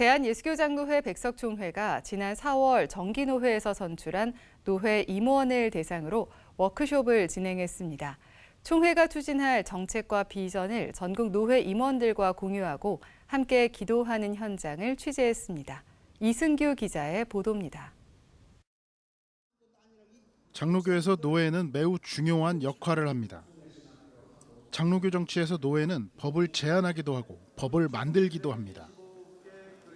대한예수교장로회 백석총회가 지난 4월 정기노회에서 선출한 노회 임원을 대상으로 워크숍을 진행했습니다. 총회가 추진할 정책과 비전을 전국 노회 임원들과 공유하고 함께 기도하는 현장을 취재했습니다. 이승규 기자의 보도입니다. 장로교에서 노예는 매우 중요한 역할을 합니다. 장로교 정치에서 노예는 법을 제안하기도 하고 법을 만들기도 합니다.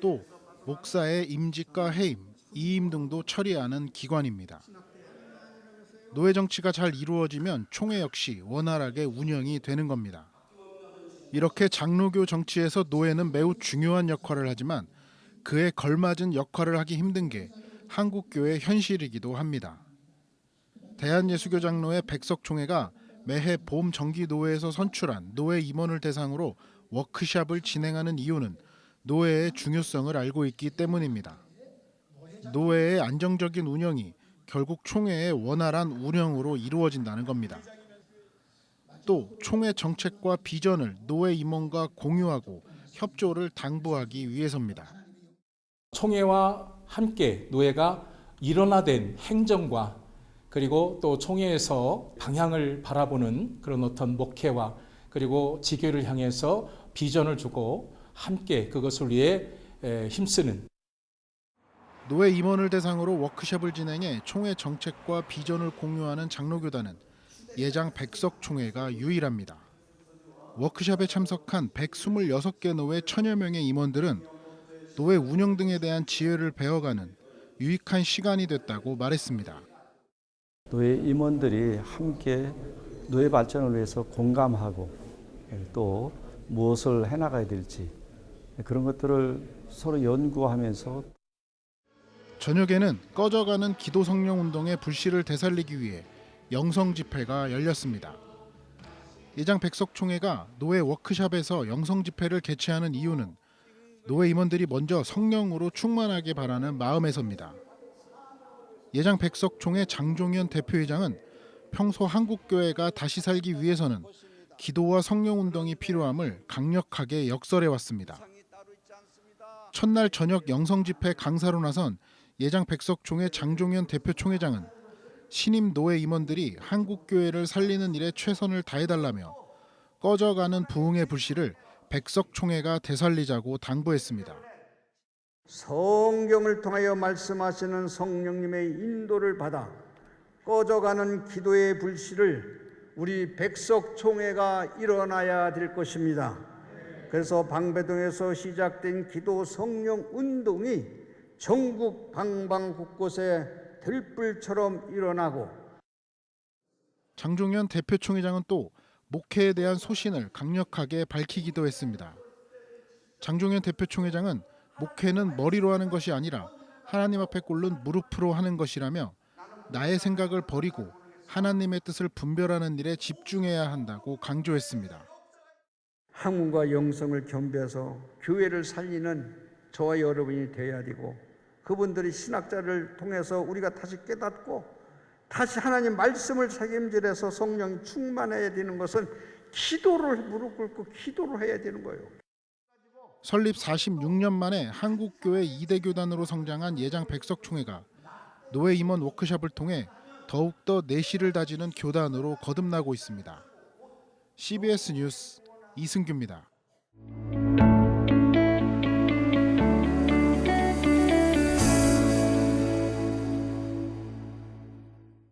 또 목사의 임직과 해임, 이임 등도 처리하는 기관입니다. 노예 정치가 잘 이루어지면 총회 역시 원활하게 운영이 되는 겁니다. 이렇게 장로교 정치에서 노예는 매우 중요한 역할을 하지만 그에 걸맞은 역할을 하기 힘든 게 한국교의 현실이기도 합니다. 대한예수교 장로회 백석총회가 매해 봄 정기 노회에서 선출한 노회 임원을 대상으로 워크샵을 진행하는 이유는 노회의 중요성을 알고 있기 때문입니다. 노회의 안정적인 운영이 결국 총회의 원활한 운영으로 이루어진다는 겁니다. 또 총회 정책과 비전을 노회 임원과 공유하고 협조를 당부하기 위해서입니다. 총회와 함께 노예가 일원화된 행정과 그리고 또 총회에서 방향을 바라보는 그런 어떤 목회와 그리고 지교를 향해서 비전을 주고 함께 그것을 위해 에, 힘쓰는 노회 임원을 대상으로 워크숍을 진행해 총회 정책과 비전을 공유하는 장로교단은 예장 백석 총회가 유일합니다. 워크숍에 참석한 126개 노회 천여 명의 임원들은 노회 운영 등에 대한 지혜를 배워가는 유익한 시간이 됐다고 말했습니다. 노예 임원들이 함께 노예 발전을 위해서 공감하고 예, 또 무엇을 해나가야 될지 그런 것들을 서로 연구하면서 저녁에는 꺼져가는 기도 성령 운동의 불씨를 되살리기 위해 영성 집회가 열렸습니다. 예장 백석 총회가 노회 워크숍에서 영성 집회를 개최하는 이유는 노회 임원들이 먼저 성령으로 충만하게 바라는 마음에서입니다. 예장 백석 총회 장종현 대표회장은 평소 한국 교회가 다시 살기 위해서는 기도와 성령 운동이 필요함을 강력하게 역설해 왔습니다. 첫날 저녁 영성 집회 강사로 나선 예장 백석총회 장종현 대표 총회장은 신임 노회 임원들이 한국 교회를 살리는 일에 최선을 다해달라며 꺼져가는 부흥의 불씨를 백석총회가 되살리자고 당부했습니다. 성경을 통하여 말씀하시는 성령님의 인도를 받아 꺼져가는 기도의 불씨를 우리 백석총회가 일어나야 될 것입니다. 그래서 방배동에서 시작된 기도 성령 운동이 전국 방방 곳곳에 들불처럼 일어나고 장종현 대표 총회장은 또 목회에 대한 소신을 강력하게 밝히기도 했습니다. 장종현 대표 총회장은 목회는 머리로 하는 것이 아니라 하나님 앞에 꿇는 무릎으로 하는 것이라며 나의 생각을 버리고 하나님의 뜻을 분별하는 일에 집중해야 한다고 강조했습니다. 학문과 영성을 겸비해서 교회를 살리는 저와 여러분이 되어야 되고 그분들이 신학자를 통해서 우리가 다시 깨닫고 다시 하나님 말씀을 책임질해서 성령이 충만해야 되는 것은 기도를 무릎 꿇고 기도를 해야 되는 거예요. 설립 46년 만에 한국교회 2대 교단으로 성장한 예장 백석총회가 노예 임원 워크숍을 통해 더욱더 내실을 다지는 교단으로 거듭나고 있습니다. CBS 뉴스 이승규입니다.